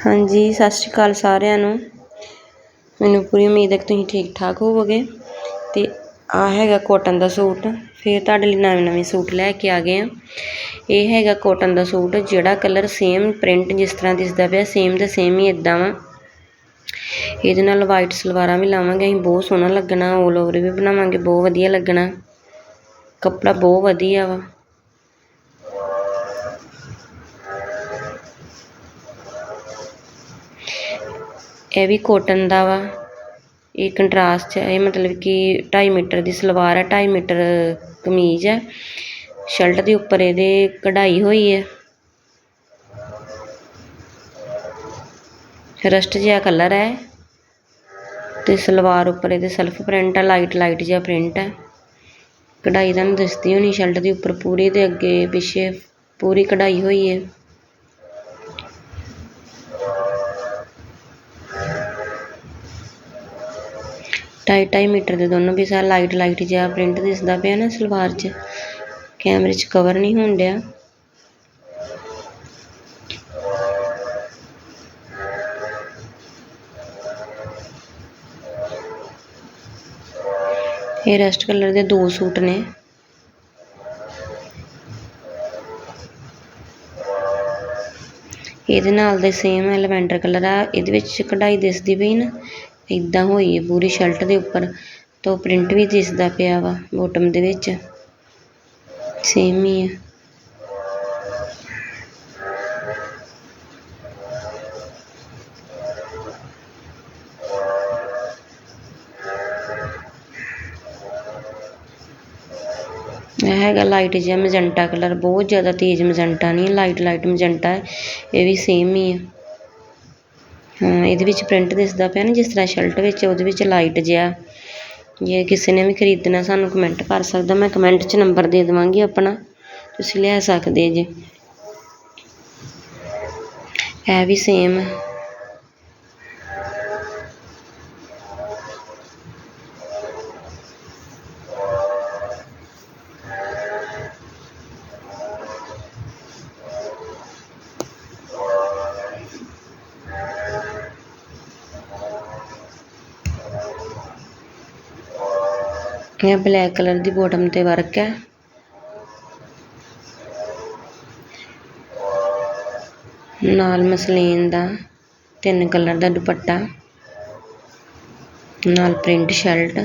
ਹਾਂਜੀ, ਸਤਿ ਸ਼੍ਰੀ ਅਕਾਲ ਸਾਰਿਆਂ ਨੂੰ। ਮੈਨੂੰ ਪੂਰੀ ਉਮੀਦ ਹੈ ਕਿ ਤੁਸੀਂ ਠੀਕ ਠਾਕ ਹੋਵੋਗੇ। ਤੇ ਆ ਹੈਗਾ ਕੋਟਨ ਦਾ ਸੂਟ। ਫਿਰ ਤੁਹਾਡੇ ਲਈ ਨਵੇਂ ਨਵੇਂ ਸੂਟ ਲੈ ਕੇ ਆ ਗਏ ਆ ਇਹ ਹੈਗਾ ਕੋਟਨ ਦਾ ਸੂਟ, ਜਿਹੜਾ ਕਲਰ ਸੇਮ ਪ੍ਰਿੰਟ ਜਿਸ ਤਰ੍ਹਾਂ ਦਿਸਦਾ ਪਿਆ ਸੇਮ ਤੇ ਸੇਮ ਹੀ ਇਦਾਂ ਵਾ। ਇਹਦੇ ਨਾਲ ਵਾਈਟ ਸਲਵਾਰਾਂ ਵੀ ਲਾਵਾਂਗੇ, ਅਸੀਂ ਬਹੁਤ ਸੋਹਣਾ ਲੱਗਣਾ ਆਲ ਓਵਰ ਵੀ ਬਣਾਵਾਂਗੇ, ਬਹੁਤ ਵਧੀਆ ਲੱਗਣਾ। ਕੱਪੜਾ ਬਹੁਤ ਵਧੀਆ ਵਾ। ਇਹ ਵੀ ਕੋਟਨ ਦਾ ਵਾ। ਇਹ ਕੰਟਰਾਸਟ 'ਚ ਇਹ ਮਤਲਬ ਕਿ ਢਾਈ ਮੀਟਰ ਦੀ ਸਲਵਾਰ ਹੈ ਢਾਈ ਮੀਟਰ ਕਮੀਜ਼ ਹੈ ਸ਼ਰਟ ਦੇ ਉੱਪਰ ਇਹਦੇ ਕਢਾਈ ਹੋਈ ਹੈ ਰਸਟ ਜਿਹਾ ਕਲਰ ਹੈ ਤੇ ਸਲਵਾਰ ਉੱਪਰ ਇਹਦੇ ਸੈਲਫ ਪ੍ਰਿੰਟ ਹੈ ਲਾਈਟ ਲਾਈਟ ਜਿਹਾ ਪ੍ਰਿੰਟ ਹੈ ਕਢਾਈ ਤੁਹਾਨੂੰ ਦਿਸਦੀ ਹੋਣੀ ਸ਼ਰਟ ਦੇ ਉੱਪਰ ਪੂਰੀ ਦੇ ਅੱਗੇ ਪਿੱਛੇ ਪੂਰੀ ਕਢਾਈ ਹੋਈ ਹੈ ਢਾਈ ਢਾਈ ਮੀਟਰ ਦੇ ਦੋਨੋਂ ਪੀਸ ਆ ਲਾਈਟ ਲਾਈਟ ਜਿਹਾ ਪ੍ਰਿੰਟ ਦਿਸਦਾ ਪਿਆ ਨਾ ਸਲਵਾਰ 'ਚ। ਕੈਮਰੇ 'ਚ ਕਵਰ ਨਹੀਂ ਹੋਣ ਡਿਆ। ਇਹ ਰੈਸਟ ਕਲਰ ਦੇ ਦੋ ਸੂਟ ਨੇ। ਇਹਦੇ ਨਾਲ ਦੇ ਸੇਮ ਹੈ ਲਵੈਂਡਰ ਕਲਰ ਆ, ਇਹਦੇ ਵਿੱਚ ਕਢਾਈ ਦਿਸਦੀ ਪਈ ਨਾ। ਇਦਾਂ ਹੋਈ ਹੈ, ਪੂਰੀ ਸ਼ਰਟ ਦੇ ਉੱਪਰ ਤੋਂ ਪ੍ਰਿੰਟ ਵੀ ਦਿਸਦਾ ਪਿਆ ਵਾ ਬੋਟਮ ਦੇ ਵਿੱਚ। ਸੇਮ ਹੀ ਹੈ। ਇਹ ਹੈਗਾ ਲਾਈਟ ਜਿਹਾ ਮੈਜੈਂਟਾ ਕਲਰ ਬਹੁਤ ਜ਼ਿਆਦਾ ਤੇਜ਼ ਮੈਜੈਂਟਾ ਨਹੀਂ ਲਾਈਟ ਲਾਈਟ ਮੈਜੈਂਟਾ ਇਹ ਵੀ ਸੇਮ ਹੀ ਹੈ। ਇਹਦੇ ਵਿੱਚ ਪ੍ਰਿੰਟ ਦਿਸਦਾ ਪਿਆ ਨਾ, ਜਿਸ ਤਰ੍ਹਾਂ ਸ਼ਰਟ ਵਿੱਚ, ਉਹਦੇ ਵਿੱਚ ਲਾਈਟ ਜਿਹਾ। ਜੇ ਕਿਸੇ ਨੇ ਵੀ ਖਰੀਦਣਾ, ਸਾਨੂੰ ਕਮੈਂਟ ਕਰ ਸਕਦਾ। ਮੈਂ ਕਮੈਂਟ 'ਚ ਨੰਬਰ ਦੇ ਦੇਵਾਂਗੀ ਆਪਣਾ। ਤੁਸੀਂ ਲੈ ਸਕਦੇ ਜੇ। ਇਹ ਵੀ ਸੇਮ ਇਹ ਬਲੈਕ ਕਲਰ ਦੀ ਬੋਟਮ ਤੇ ਵਰਕ ਹੈ। ਨਾਲ ਮਸਲੀਨ ਦਾ ਤਿੰਨ ਕਲਰ ਦਾ ਦੁਪੱਟਾ, ਨਾਲ ਪ੍ਰਿੰਟ ਸ਼ਰਟ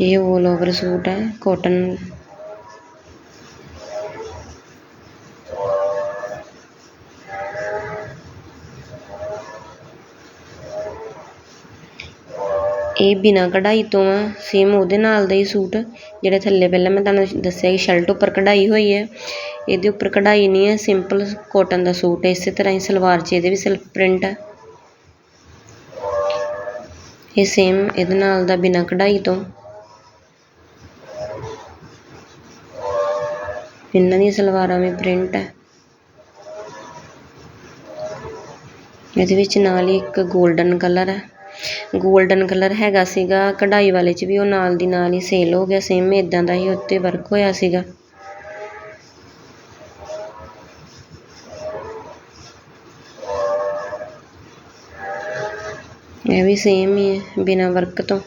ਇਹ ਆਲ ਓਵਰ ਸੂਟ ਹੈ ਕਾਟਨ ਇਹ ਬਿਨਾਂ ਕਢਾਈ ਤੋਂ ਆ ਸੇਮ ਉਹਦੇ ਨਾਲ ਦਾ ਹੀ ਸੂਟ, ਜਿਹੜੇ ਥੱਲੇ ਪਹਿਲਾਂ ਮੈਂ ਤੁਹਾਨੂੰ ਦੱਸਿਆ ਕਿ ਸ਼ਰਟ ਉੱਪਰ ਕਢਾਈ ਹੋਈ ਹੈ। ਇਹਦੇ ਉੱਪਰ ਕਢਾਈ ਨਹੀਂ ਹੈ ਸਿੰਪਲ ਕੋਟਨ ਦਾ ਸੂਟ ਹੈ, ਇਸੇ ਤਰ੍ਹਾਂ ਹੀ ਸਲਵਾਰ 'ਚ ਇਹਦੇ ਵੀ ਸੈਲਫ ਪ੍ਰਿੰਟ ਹੈ ਇਹ ਸੇਮ ਇਹਦੇ ਨਾਲ ਦਾ ਬਿਨਾਂ ਕਢਾਈ ਤੋਂ। ਇਹਨਾਂ ਦੀਆਂ ਸਲਵਾਰਾਂ ਵੀ ਪ੍ਰਿੰਟ ਹੈ ਇਹਦੇ ਵਿੱਚ ਨਾਲ ਹੀ ਇੱਕ 골ਡਨ ਕਲਰ ਹੈ ਗੋਲਡਨ ਕਲਰ ਹੈਗਾ ਸੀਗਾ। ਕਢਾਈ ਵਾਲੇ 'ਚ ਵੀ ਉਹ ਨਾਲ ਦੀ ਨਾਲ ਹੀ ਸੇਲ ਹੋ ਗਿਆ। ਸੇਮ ਇਦਾਂ ਦਾ ਹੀ ਉੱਤੇ ਵਰਕ ਹੋਇਆ ਸੀਗਾ। ਇਹ ਵੀ ਸੇਮ ਹੀ ਹੈ ਬਿਨਾ ਵਰਕ ਤੋਂ।